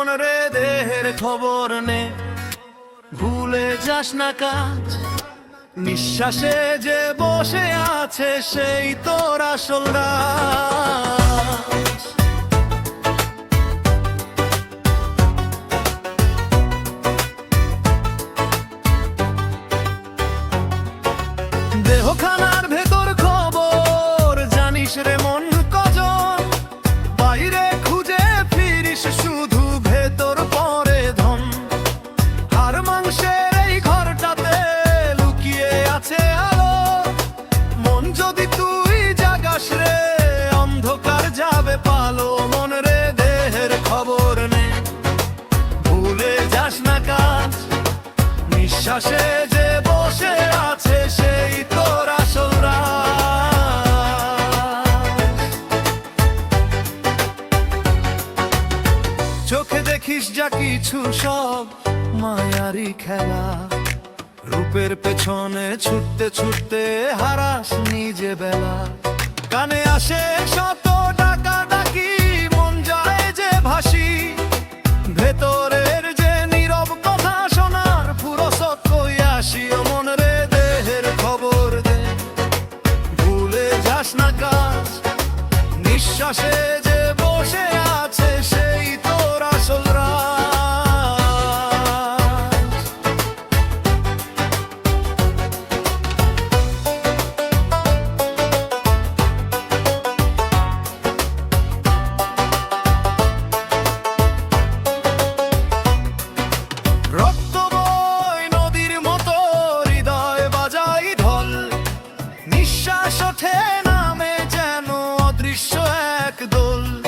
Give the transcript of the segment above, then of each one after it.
মন রে, দেহের খবর নে। ভুলে যাস না কাজ। নিঃশ্বাসে যে বসে আছে, সেই তোর আসল রা নিঃশ্বাসে যে বসে আছে সেই তোর আসল চোখে দেখিস যা কিছু সব মায়ারি খেলা। রূপের পেছনে ছুটতে ছুটতে হারাস নিজে বেলা। কানে আসে সব নিঃশ্বাস ওঠে নামে যেন অদৃশ্য এক দোল।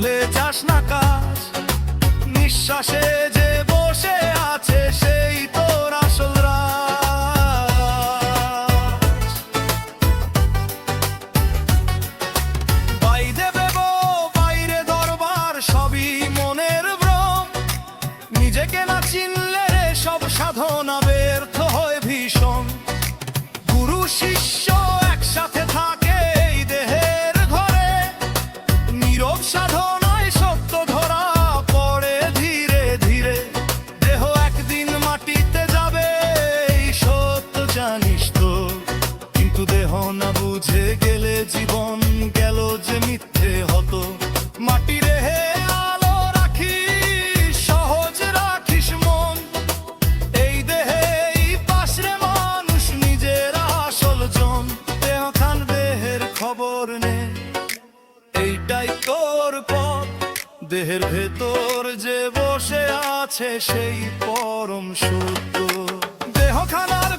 ভুলে যাস না কাজ। নিঃশ্বাসে যে বসে আছে এটাই তোর পথ। দেহের ভেতর যে বসে আছে সেই পরম সত্য। দেহখানা